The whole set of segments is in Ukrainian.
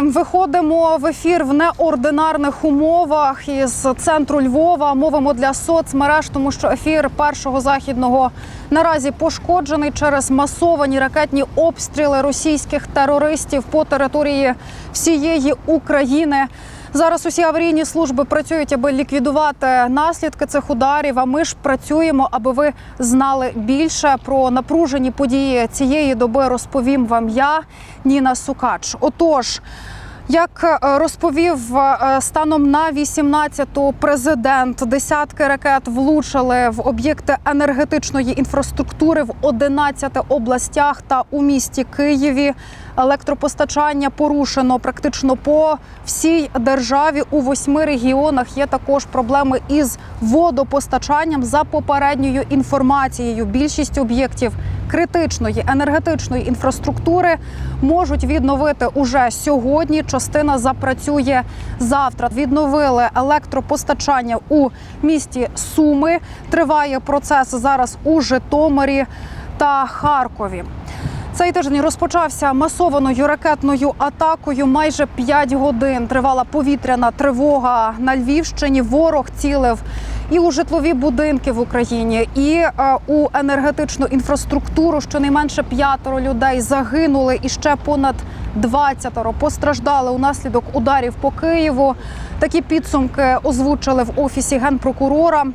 Слава Виходимо в ефір в неординарних умовах із центру Львова. Мовимо для соцмереж, тому що ефір першого західного наразі пошкоджений через масовані ракетні обстріли російських терористів по території всієї України. Зараз усі аварійні служби працюють, аби ліквідувати наслідки цих ударів. А ми ж працюємо, аби ви знали більше про напружені події цієї доби. Розповім вам я, Ніна Сукач. Отож. Як е, розповів е, станом на 18-ту президент, десятки ракет влучили в об'єкти енергетичної інфраструктури в 11 областях та у місті Києві. Електропостачання порушено практично по всій державі у восьми регіонах. Є також проблеми із водопостачанням за попередньою інформацією. Більшість об'єктів критичної енергетичної інфраструктури можуть відновити уже сьогодні. Частина запрацює завтра. Відновили електропостачання у місті Суми. Триває процес зараз у Житомирі та Харкові. Цей тиждень розпочався масованою ракетною атакою. Майже 5 годин тривала повітряна тривога на Львівщині. Ворог цілив і у житлові будинки в Україні, і е, у енергетичну інфраструктуру. Щонайменше п'ятеро людей загинули, і ще понад 20 постраждали унаслідок ударів по Києву. Такі підсумки озвучили в офісі генпрокурора.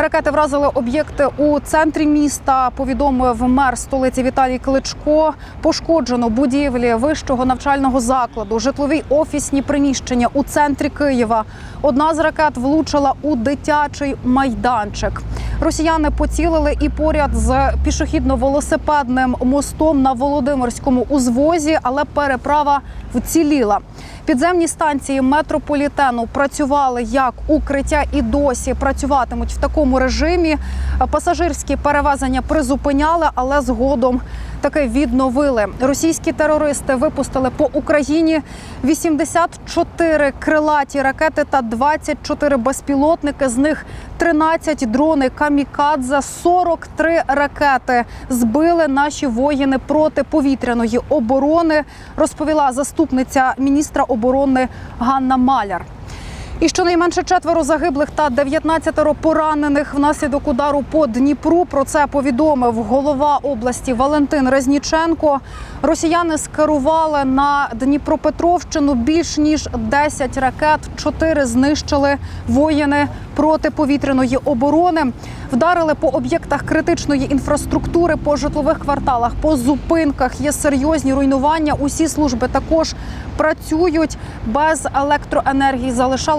Ракети вразили об'єкти у центрі міста. Повідомив мер столиці Віталій Кличко. Пошкоджено будівлі вищого навчального закладу, житлові офісні приміщення у центрі Києва. Одна з ракет влучила у дитячий майданчик. Росіяни поцілили і поряд з пішохідно-велосипедним мостом на Володимирському узвозі, але переправа вціліла. Підземні станції метрополітену працювали як укриття і досі працюватимуть в такому режимі. Пасажирські перевезення призупиняли, але згодом таки відновили. Російські терористи випустили по Україні 84 крилаті ракети та 24 безпілотники. З них 13 дрони камікадзе, 43 ракети збили наші воїни протиповітряної оборони. Розповіла заступниця міністра оборони Ганна Маляр. І щонайменше четверо загиблих та 19 поранених внаслідок удару по Дніпру. Про це повідомив голова області Валентин Резніченко. Росіяни скерували на Дніпропетровщину більш ніж 10 ракет. Чотири знищили воїни протиповітряної оборони. Вдарили по об'єктах критичної інфраструктури, по житлових кварталах, по зупинках. Є серйозні руйнування. Усі служби також працюють без електроенергії.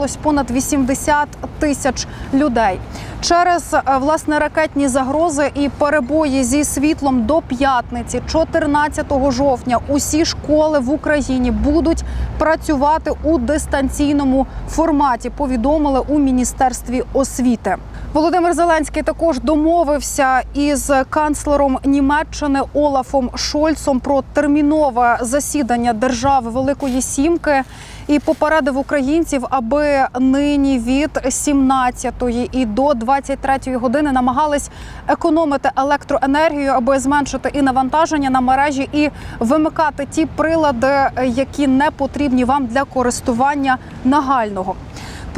Залишалось понад 80 тисяч людей. Через е, власне ракетні загрози і перебої зі світлом до п'ятниці, 14 жовтня, усі школи в Україні будуть працювати у дистанційному форматі. Повідомили у міністерстві освіти. Володимир Зеленський також домовився із канцлером Німеччини Олафом Шольцом про термінове засідання держави Великої Сімки і попередив українців, аби нині від 17 і до 23 години намагались економити електроенергію, аби зменшити і навантаження на мережі, і вимикати ті прилади, які не потрібні вам для користування нагального.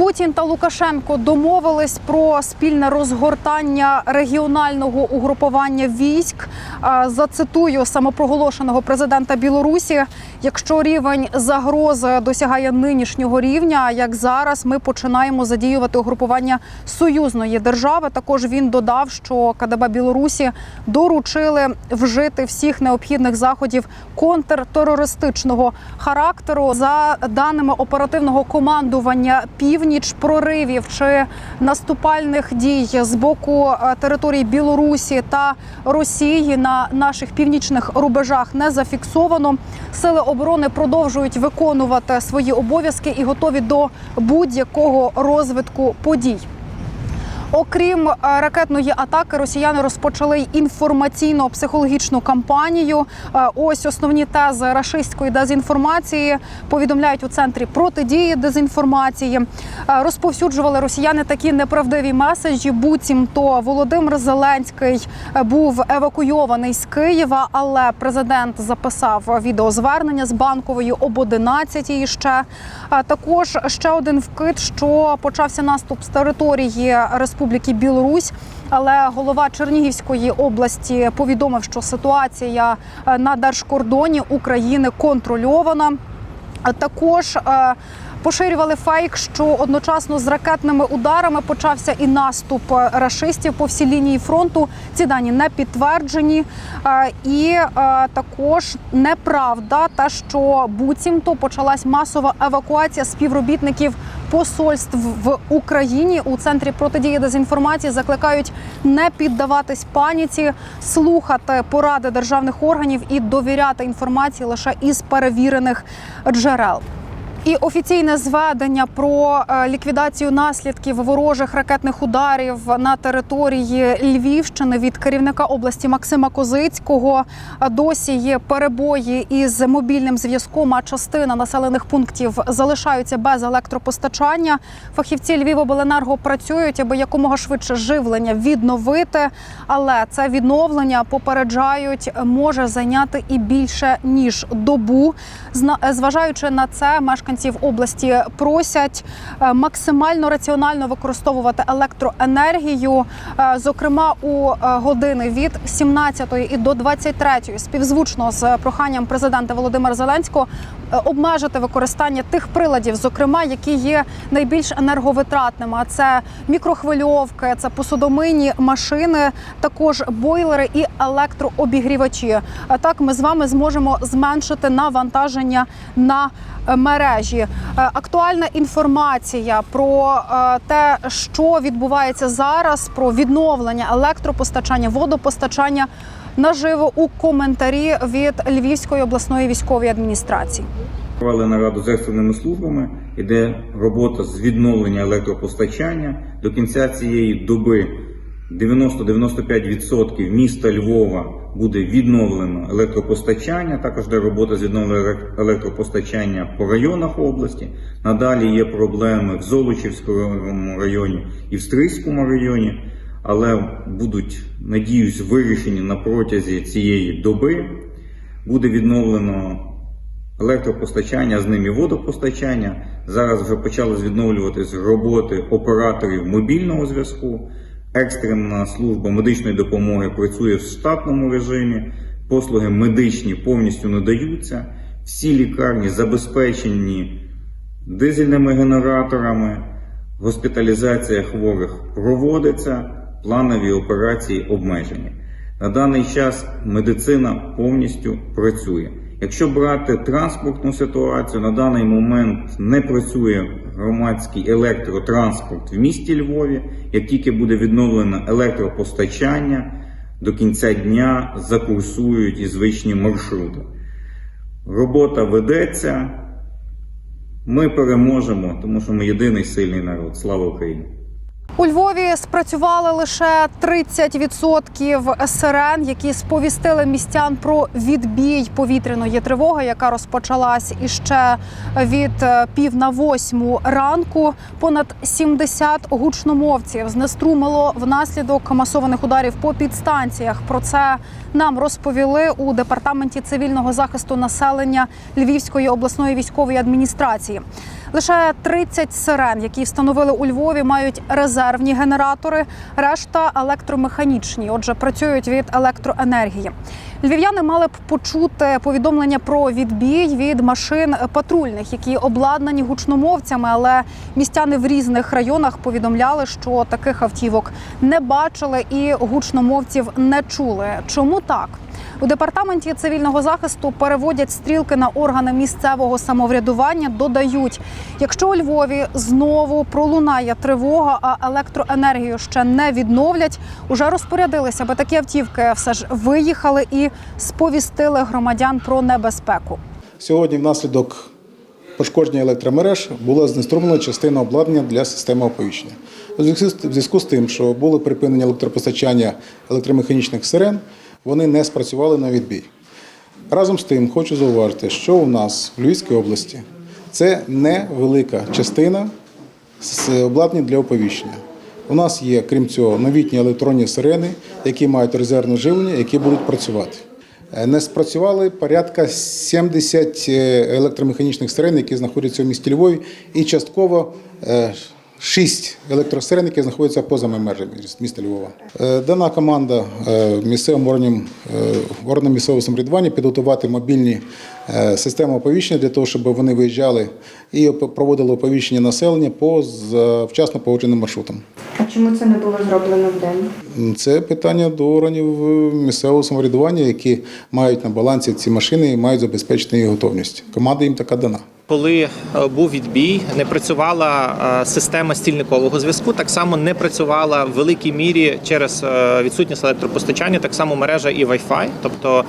Путін та Лукашенко домовились про спільне розгортання регіонального угрупування військ. Зацитую самопроголошеного президента Білорусі. Якщо рівень загрози досягає нинішнього рівня, як зараз, ми починаємо задіювати угрупування союзної держави. Також він додав, що КДБ Білорусі доручили вжити всіх необхідних заходів контртерористичного характеру за даними оперативного командування північ проривів чи наступальних дій з боку е, території Білорусі та Росії на наших північних рубежах не зафіксовано. Сили оборони продовжують виконувати свої обов'язки і готові до будь-якого розвитку подій. Окрім е, ракетної атаки, росіяни розпочали й інформаційно-психологічну кампанію. Е, Ось основні тези рашистської дезінформації повідомляють у центрі протидії дезінформації. Е, Розповсюджували росіяни такі неправдиві меседжі. Буцімто Володимир Зеленський був евакуйований з Києва, але президент записав відеозвернення з банковою об 11 ще. Також ще один вкид, що почався наступ з території Республіки Білорусь. Але голова Чернігівської області повідомив, що ситуація е, на держкордоні України контрольована. Також е, поширювали фейк, що одночасно з ракетними ударами почався і наступ е, рашистів по всій лінії фронту. Ці дані не підтверджені. І також неправда, та що буцімто почалась масова евакуація співробітників посольств в Україні у центрі протидії дезінформації закликають не піддаватись паніці, слухати поради державних органів і довіряти інформації лише із перевірених джерел. І офіційне зведення про е, ліквідацію наслідків ворожих ракетних ударів на території Львівщини від керівника області Максима Козицького досі є перебої із мобільним зв'язком. А частина населених пунктів залишаються без електропостачання. Фахівці Львівобленерго працюють, аби якомога швидше живлення відновити. Але це відновлення попереджають може зайняти і більше ніж добу. Зважаючи на це, мешканців області просять е, максимально раціонально використовувати електроенергію, е, зокрема у е, години від 17 і до 23, співзвучно з проханням президента Володимира Зеленського обмежити використання тих приладів, зокрема, які є найбільш енерговитратними. Це мікрохвильовки, це посудомийні машини, також бойлери і електрообігрівачі. Так ми з вами зможемо зменшити навантаження на мережі. Е, Актуальна інформація про е, те, що відбувається зараз, про відновлення електропостачання, водопостачання наживо у коментарі від Львівської обласної військової адміністрації. Провели нараду з екстреними службами, іде робота з відновлення електропостачання. До кінця цієї доби 90-95% міста Львова буде відновлено електропостачання. Також йде робота з відновлення електропостачання по районах області. Надалі є проблеми в Золочівському районі і в Стрийському районі, але будуть, надіюсь, вирішені на протязі цієї доби. Буде відновлено електропостачання, з ним і водопостачання. Зараз вже почали відновлюватись роботи операторів мобільного зв'язку. Екстрена служба медичної допомоги працює в штатному режимі. Послуги медичні повністю надаються. Всі лікарні забезпечені дизельними генераторами. Госпіталізація хворих проводиться, планові операції обмежені. На даний час медицина повністю працює. Якщо брати транспортну ситуацію, на даний момент не працює громадський електротранспорт в місті Львові. Як тільки буде відновлено електропостачання, до кінця дня закурсують і звичні маршрути. Робота ведеться. Ми переможемо, тому що ми єдиний сильний народ. Слава Україні! У Львові спрацювали лише 30% сирен, які сповістили містян про відбій повітряної тривоги, яка розпочалась іще від е, пів на восьму ранку. Понад 70 гучномовців знеструмило внаслідок масованих ударів по підстанціях. Про це нам розповіли у департаменті цивільного захисту населення Львівської обласної військової адміністрації. Лише 30 сирен, які встановили у Львові, мають резервні генератори, решта електромеханічні. Отже, працюють від електроенергії. Львів'яни мали б почути повідомлення про відбій від машин патрульних, які обладнані гучномовцями, але містяни в різних районах повідомляли, що таких автівок не бачили і гучномовців не чули. Чому так? У департаменті цивільного захисту переводять стрілки на органи місцевого самоврядування. Додають, якщо у Львові знову пролунає тривога, а електроенергію ще не відновлять, уже розпорядилися, аби такі автівки все ж виїхали і сповістили громадян про небезпеку. Сьогодні, внаслідок пошкодження електромереж була знеструмлена частина обладнання для системи оповіщення. У зв'язку з- тим, що було припинення електропостачання електромеханічних сирен, вони не спрацювали на відбій. Разом з тим, хочу зауважити, що у нас в Львівській області це невелика частина з обладнання для оповіщення. У нас є, крім цього, новітні електронні сирени, які мають резервне живлення, які будуть працювати. Е, Не спрацювали порядка 70 е, електромеханічних сирен, які знаходяться у місті Львові, і частково 6 електросирен, які знаходяться поза межами міста Львова. Е, Дана команда е, місцевим органам, е, органам місцевого самоврядування підготувати мобільні системи оповіщення для того, щоб вони виїжджали і проводили оповіщення населення по вчасно погодженим маршрутам. А чому це не було зроблено вдень? Це питання до органів місцевого самоврядування, які мають на балансі ці машини і мають забезпечити їх готовність. Команда їм така дана. Коли е, був відбій, не працювала е, система стільникового зв'язку. Так само не працювала в великій мірі через е, відсутність електропостачання, так само мережа і Wi-Fi. Тобто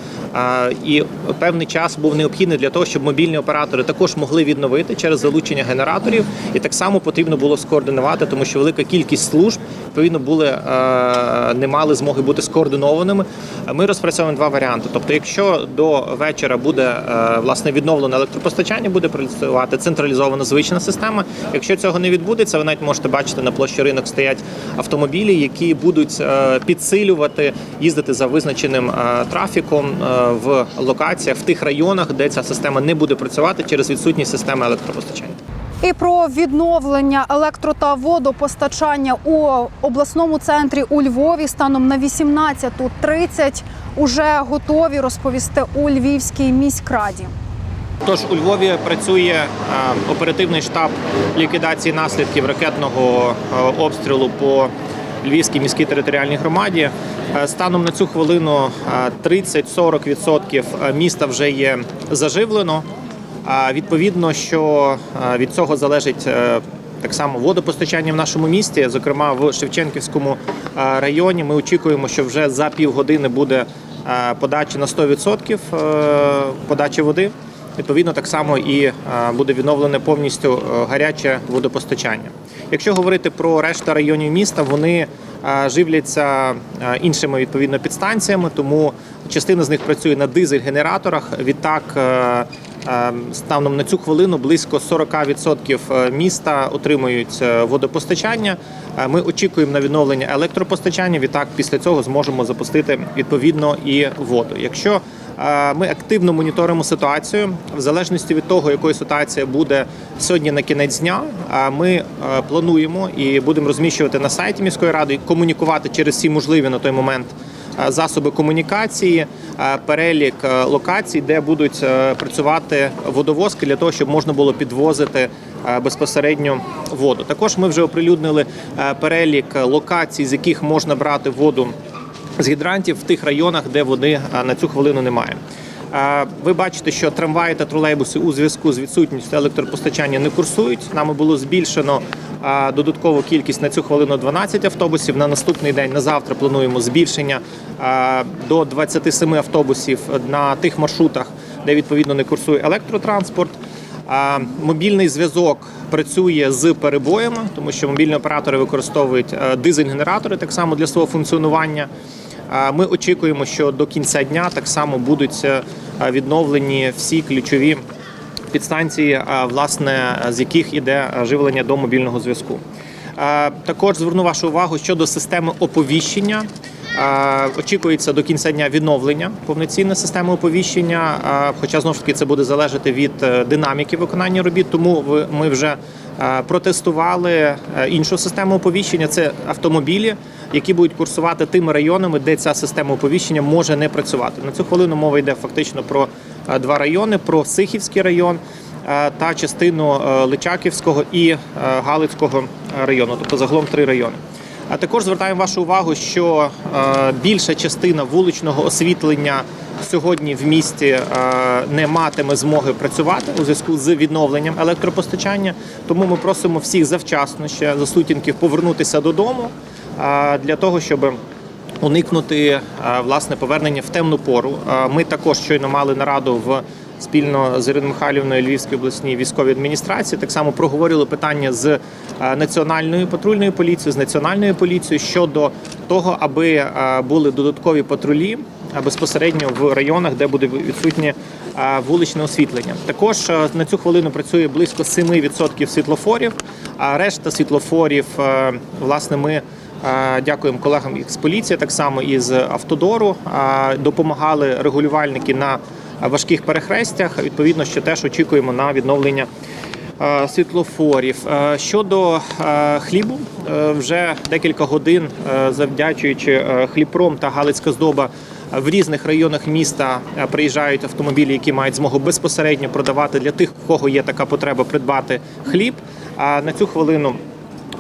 і певний час був необхідний для того, щоб мобільні оператори також могли відновити через залучення генераторів. І так само потрібно було скоординувати, тому що велика кількість служб відповідно були не мали змоги бути скоординованими. Ми розпрацьовуємо два варіанти. Тобто, якщо до вечора буде власне відновлено електропостачання, буде працювати централізована звична система. Якщо цього не відбудеться, ви навіть можете бачити на площі ринок стоять автомобілі, які будуть е, підсилювати, їздити за визначеним е, трафіком е, в локаціях в тих районах, де ця система не буде працювати через відсутність системи електропостачання. І про відновлення електро та водопостачання у обласному центрі у Львові станом на 18.30 уже готові розповісти у Львівській міськраді. Тож у Львові працює е, оперативний штаб ліквідації наслідків ракетного е, обстрілу по Львівській міській територіальній громаді. Е, Станом на цю хвилину е, 30-40% міста вже є заживлено. Відповідно, що від цього залежить так само водопостачання в нашому місті, зокрема в Шевченківському районі. Ми очікуємо, що вже за півгодини буде подача на 100% е, подачі води. Відповідно, так само і е, буде відновлене повністю е, гаряче водопостачання. Якщо говорити про решта районів міста, вони е, живляться іншими відповідно підстанціями, тому частина з них працює на дизель-генераторах. Відтак, станом на цю хвилину близько 40% міста отримують водопостачання. Ми очікуємо на відновлення електропостачання. Відтак, після цього зможемо запустити відповідно і воду. Якщо ми активно моніторимо ситуацію в залежності від того, якою ситуація буде сьогодні на кінець дня. Ми е, плануємо і будемо розміщувати на сайті міської ради, комунікувати через всі можливі на той момент е, засоби комунікації, е, перелік локацій, де будуть працювати водовозки для того, щоб можна було підвозити безпосередньо воду. Також ми вже оприлюднили перелік локацій, з яких можна брати воду з гідрантів в тих районах, де води на цю хвилину немає. Ви бачите, що трамваї та тролейбуси у зв'язку з відсутністю електропостачання не курсують. Нами було збільшено додаткову кількість на цю хвилину 12 автобусів. На наступний день на завтра плануємо збільшення до 27 автобусів на тих маршрутах, де відповідно не курсує електротранспорт. Мобільний зв'язок працює з перебоями, тому що мобільні оператори використовують дизель-генератори так само для свого функціонування. Ми очікуємо, що до кінця дня так само будуть е, відновлені всі ключові підстанції, е, власне, з яких іде живлення до мобільного зв'язку. Е, Також зверну вашу увагу щодо системи оповіщення. Очікується до кінця дня відновлення повноцінної системи оповіщення. Хоча знову ж таки це буде залежати від динаміки виконання робіт. Тому ми вже протестували іншу систему оповіщення. Це автомобілі, які будуть курсувати тими районами, де ця система оповіщення може не працювати. На цю хвилину мова йде фактично про е, два райони: про Сихівський район е, та частину е, Личаківського і Галицького району, тобто загалом три райони. А також звертаємо вашу увагу, що більша частина вуличного освітлення сьогодні в місті не матиме змоги працювати у зв'язку з відновленням електропостачання. Тому ми просимо всіх завчасно ще за сутінків повернутися додому для того, щоб уникнути е, власне повернення в темну пору. Е, Ми також щойно мали нараду в спільно з Іриною Михайлівною Львівської обласній військовій адміністрації. Так само проговорили питання з е, національною патрульною поліцією, з національною поліцією щодо того, аби були додаткові патрулі безпосередньо в районах, де буде відсутнє вуличне освітлення. Також на цю хвилину працює близько 7% світлофорів, а решта світлофорів, власне, ми. Дякуємо колегам із поліції, так само із автодору. Допомагали регулювальники на важких перехрестях. Відповідно, що теж очікуємо на відновлення світлофорів. Щодо хлібу, е, вже декілька годин, е, завдячуючи е, хлібром та Галицька здоба. В різних районах міста приїжджають автомобілі, які мають змогу безпосередньо продавати для тих, у кого є така потреба придбати хліб. А на цю хвилину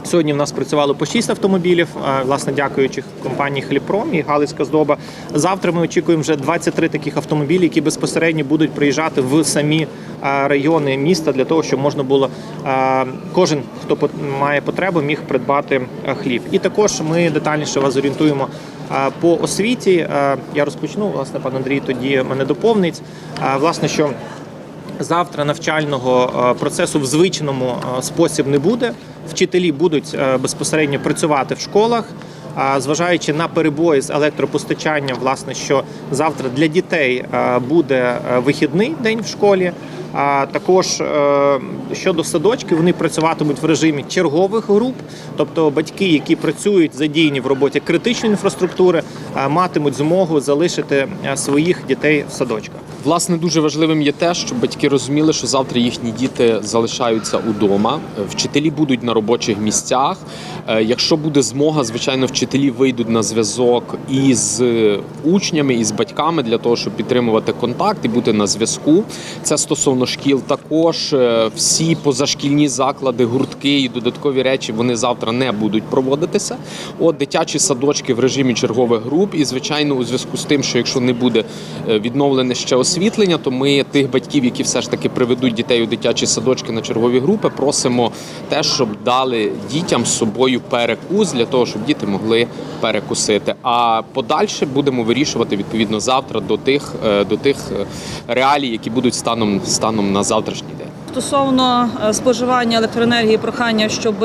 Сьогодні в нас працювало по 6 автомобілів, власне, дякуючи компанії Хліпром і Галицька здоба. Завтра ми очікуємо вже 23 таких автомобілі, які безпосередньо будуть приїжджати в самі райони міста для того, щоб можна було кожен, хто має потребу, міг придбати хліб. І також ми детальніше вас орієнтуємо по освіті. Я розпочну, власне, пан Андрій тоді мене доповнить. Власне, що Завтра навчального е, процесу в звичному е, спосіб не буде. Вчителі будуть е, безпосередньо працювати в школах. Зважаючи на перебої з електропостачанням, власне, що завтра для дітей буде вихідний день в школі. А також е, щодо садочків, вони працюватимуть в режимі чергових груп, тобто батьки, які працюють задіяні в роботі критичної інфраструктури, е, матимуть змогу залишити е, своїх дітей в садочках. Власне, дуже важливим є те, щоб батьки розуміли, що завтра їхні діти залишаються удома. Вчителі будуть на робочих місцях. Е, Якщо буде змога, звичайно, вчителі вийдуть на зв'язок із учнями, і з батьками для того, щоб підтримувати контакт і бути на зв'язку. Це стосовно шкіл. Також е, всі позашкільні заклади, гуртки і додаткові речі вони завтра не будуть проводитися. От дитячі садочки в режимі чергових груп. І звичайно, у зв'язку з тим, що якщо не буде е, відновлене ще освітлення, то ми тих батьків, які все ж таки приведуть дітей у дитячі садочки на чергові групи, просимо те, щоб дали дітям з собою перекус для того, щоб діти могли перекусити. А подальше будемо вирішувати відповідно завтра до тих е, до тих е, реалій, які будуть станом станом на завтрашній день. Стосовно е, споживання електроенергії, прохання, щоб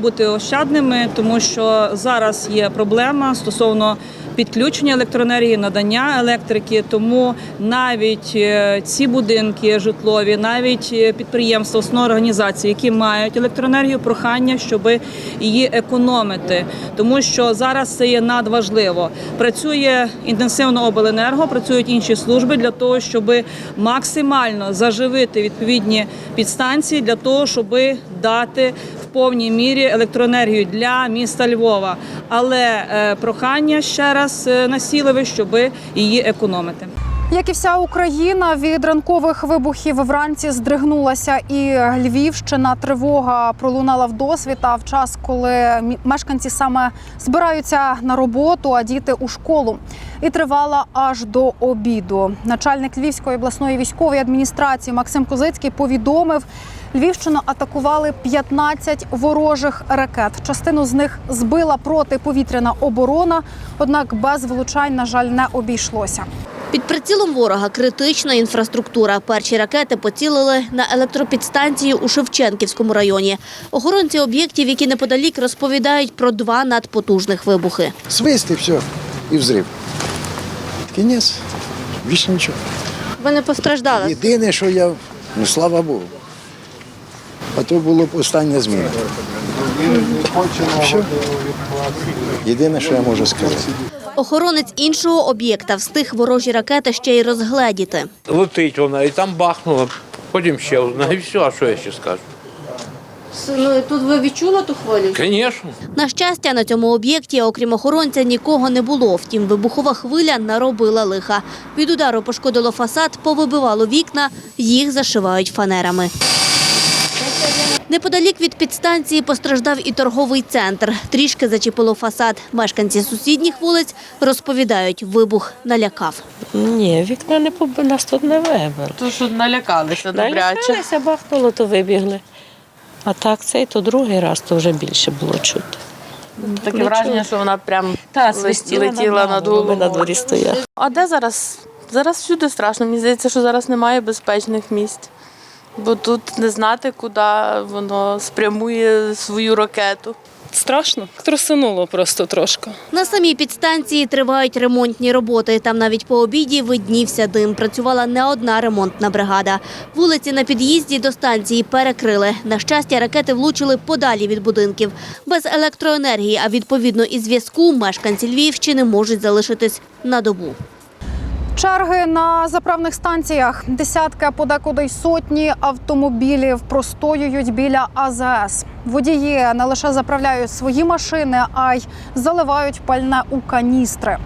бути ощадними, тому що зараз є проблема стосовно підключення електроенергії, надання електрики. Тому навіть е, ці будинки житлові, навіть е, підприємства, основні організації, які мають електроенергію, прохання, щоб її економити, тому що зараз це є надважливо. Працює інтенсивно обленерго, працюють інші служби для того, щоб максимально заживити відповідні підстанції для того, щоб дати в повній мірі електроенергію для міста Львова. Але е, прохання ще раз е, насіливе, щоб її економити. Як і вся Україна, від ранкових вибухів вранці здригнулася і Львівщина. Тривога пролунала в досвіта в час, коли мешканці саме збираються на роботу, а діти у школу. І тривала аж до обіду. Начальник Львівської обласної військової адміністрації Максим Козицький повідомив. Львівщину атакували 15 ворожих ракет. Частину з них збила протиповітряна оборона, однак без влучань, на жаль, не обійшлося. Під прицілом ворога критична інфраструктура. Перші ракети поцілили на електропідстанції у Шевченківському районі. Охоронці об'єктів, які неподалік, розповідають про два надпотужних вибухи. Свист и все, и взрыв. Кінець, більше нічого. Ви не постраждали? Єдине, що я, ну слава Богу. А то було б остання зміна. Все. Єдине, що я можу сказати. Охоронець іншого об'єкта встиг ворожі ракети ще й розгледіти. Летить вона і там бахнула. Потім ще одна, і все, а що я ще скажу? Ну тут ви відчули ту хвилю? Звісно. На щастя, на цьому об'єкті, окрім охоронця, нікого не було. Втім, вибухова хвиля наробила лиха. Від удару пошкодило фасад, повибивало вікна, їх зашивають фанерами. Неподалік від підстанції постраждав і торговий центр. Трішки зачепило фасад. Мешканці сусідніх вулиць розповідають, вибух налякав. Ні, вікна не побили, нас тут не вибили. То що налякалися добряче. Налякалися, бахнуло, то вибігли. А так цей, то другий раз, то вже більше було чути. Таке враження, що вона прям Та, летіла, летіла над головою. Ми на дворі стояли. А де зараз Зараз всюди страшно. Мені здається, що зараз немає безпечних місць. Бо тут не знати, куди воно спрямує свою ракету. Страшно, трусануло просто трошки. На самій підстанції тривають ремонтні роботи. Там навіть по обіді виднівся дим. Працювала не одна ремонтна бригада. Вулиці на під'їзді до станції перекрили. На щастя, ракети влучили подалі від будинків. Без електроенергії, а відповідно і зв'язку, мешканці Львівщини можуть залишитись на добу. Черги на заправних станціях, десятки, а подекуди й сотні автомобілів простоюють біля АЗС. Водії не лише заправляють свої машини, а й заливають пальне у каністри.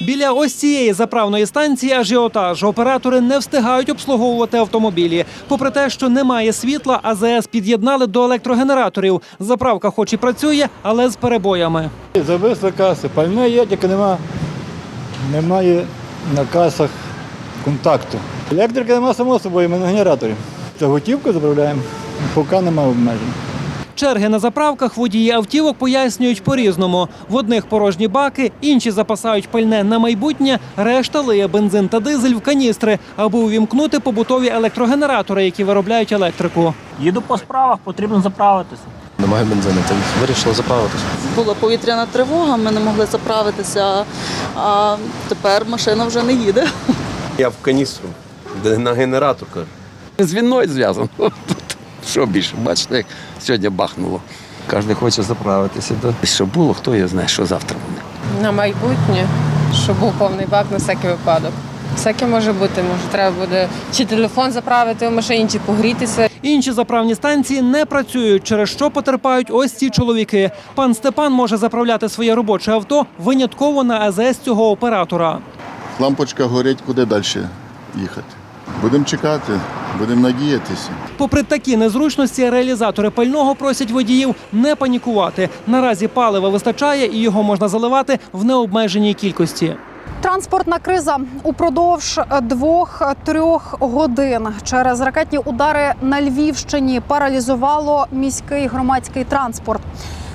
Біля ось цієї заправної станції ажіотаж. Оператори не встигають обслуговувати автомобілі. Попри те, що немає світла, АЗС під'єднали до електрогенераторів. Заправка, хоч і працює, але з перебоями. Зависли каси, пальне є, тільки нема, немає на касах контакту. Електрики нема само собою, ми на генераторі. За готівку заправляємо, поки нема обмежень. Черги на заправках водії автівок пояснюють по-різному. В одних порожні баки, інші запасають пальне на майбутнє, решта лиє бензин та дизель в каністри, аби увімкнути побутові електрогенератори, які виробляють електрику. Їду по справах, потрібно заправитися. Немає бензину, то вирішили заправитися. Була повітряна тривога, ми не могли заправитися, а тепер машина вже не їде. Я в каністру, де на генератор. кажу. З війною зв'язано. Що більше, бачите, як сьогодні бахнуло. Кожен хоче заправитися. Що було, хто його знає, що завтра буде. На майбутнє, щоб був повний бак на всякий випадок. Всяке може бути, може треба буде чи телефон заправити в машині, чи погрітися. Інші заправні станції не працюють, через що потерпають ось ці чоловіки. Пан Степан може заправляти своє робоче авто винятково на АЗС цього оператора. Лампочка горить, куди далі їхати. Будемо чекати, будемо надіятися. Попри такі незручності, реалізатори пального просять водіїв не панікувати. Наразі палива вистачає і його можна заливати в необмеженій кількості. Транспортна криза упродовж двох-трьох годин через ракетні удари на Львівщині паралізувало міський громадський транспорт.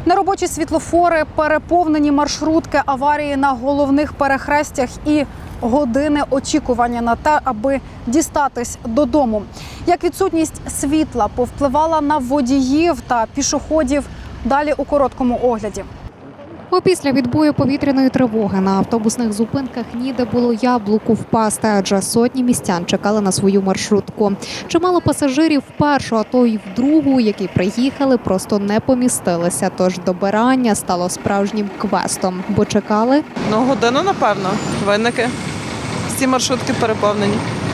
Неробочі світлофори, переповнені маршрутки, аварії на головних перехрестях і години очікування на те, аби дістатись додому. Як відсутність світла повпливала на водіїв та пішоходів далі у короткому огляді. Опісля відбою повітряної тривоги на автобусних зупинках ніде було яблуку впасти, адже сотні містян чекали на свою маршрутку. Чимало пасажирів в першу, а то й в другу, які приїхали, просто не помістилися. Тож добирання стало справжнім квестом, бо чекали Ну, годину, напевно, винники. Всі маршрутки переповнені.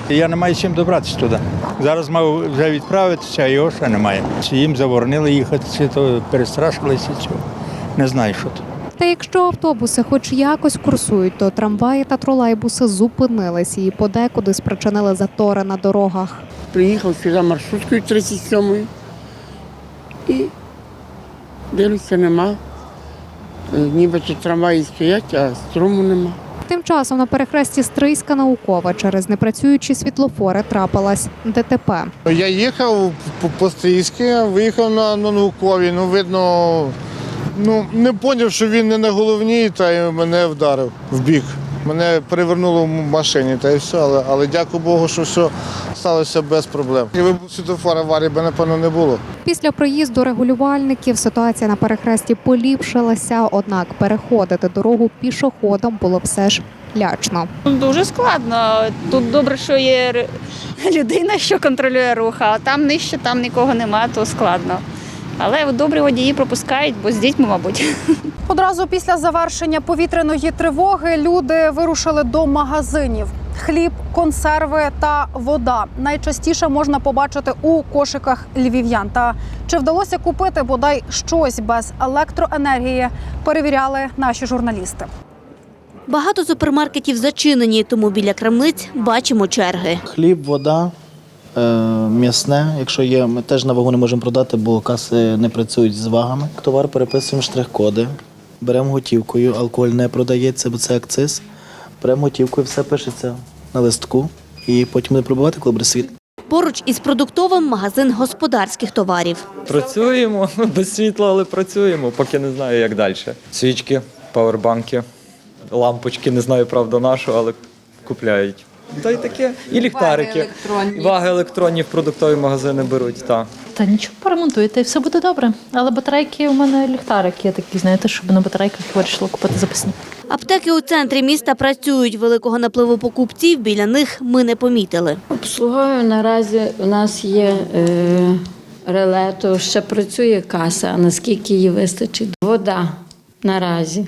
Я не маю чим добратися туди. Зараз мав вже відправитися, а його ще немає. Чи їм заборонили їхати, чи то перестрашилися, чи не знаю, що то. Та якщо автобуси хоч якось курсують, то трамваї та тролейбуси зупинились і подекуди спричинили затори на дорогах. Приїхав сюди маршруткою 37-ю і дивлюся, нема. Е, Нібито трамваї стоять, а струму нема. Тим часом на перехресті Стрийська наукова через непрацюючі світлофори трапилась ДТП. Я їхав по, по виїхав на, на науковій. Ну, видно, ну не зрозумів, що він не на головній, та й мене вдарив в бік. Мене перевернуло в машині, та й все, але, але дякую Богу, що все сталося без проблем. Якби світофор аварії, б напевно не було. Після приїзду регулювальників ситуація на перехресті поліпшилася, однак переходити дорогу пішоходом було все ж лячно. Дуже складно. Тут добре, що є людина, що контролює рух, а там нижче, там нікого немає, то складно. Але добрі водії пропускають, бо з дітьми, мабуть. Одразу після завершення повітряної тривоги люди вирушили до магазинів. Хліб, консерви та вода найчастіше можна побачити у кошиках львів'ян. Та чи вдалося купити бодай щось без електроенергії? Перевіряли наші журналісти. Багато супермаркетів зачинені, тому біля крамниць бачимо черги. Хліб, вода, м'ясне, якщо є, ми теж на вагу не можемо продати, бо каси не працюють з вагами. Товар переписуємо штрих-коди, беремо готівкою, алкоголь не продається, бо це акциз. Беремо готівкою, все пишеться на листку і потім не пробувати, коли буде світ. Поруч із продуктовим магазин господарських товарів. Працюємо без світла, але працюємо, поки не знаю, як далі. Свічки, павербанки, лампочки, не знаю, правда, нашу, але купляють. Та й таке. І ліхтарики. Ваги, Ваги електронні в продуктові магазини беруть. Так. Та нічого поремонтуєте, і все буде добре. Але батарейки у мене ліхтарики такі, знаєте, щоб на батарейках вирішила купити запасні. Аптеки у центрі міста працюють. Великого напливу покупців біля них ми не помітили. Обслуговую наразі у нас є е, реле, то ще працює каса, а наскільки її вистачить? Вода наразі.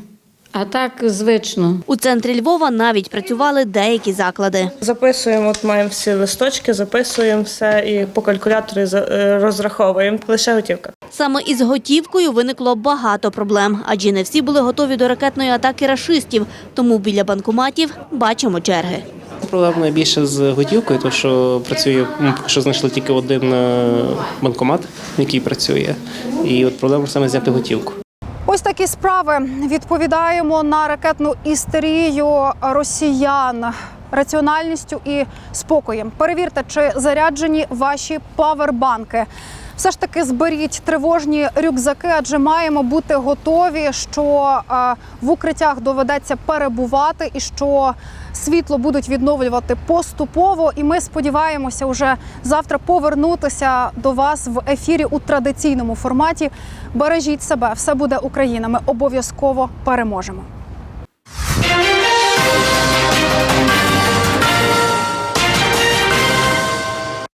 А так звично. У центрі Львова навіть працювали деякі заклади. Записуємо, от маємо всі листочки, записуємо все і по калькуляторі за- е, розраховуємо. Лише готівка. Саме із готівкою виникло багато проблем, адже не всі були готові до ракетної атаки рашистів, тому біля банкоматів бачимо черги. Проблема найбільше з готівкою, тому що працює, ми поки що знайшли тільки один е, банкомат, який працює. І от проблема саме зняти готівку. Такі справи. Відповідаємо на ракетну істерію росіян раціональністю і спокоєм. Перевірте, чи заряджені ваші павербанки. Все ж таки зберіть тривожні рюкзаки, адже маємо бути готові, що е, в укриттях доведеться перебувати і що світло будуть відновлювати поступово. І ми сподіваємося уже завтра повернутися до вас в ефірі у традиційному форматі. Бережіть себе, все буде Україна. Ми обов'язково переможемо.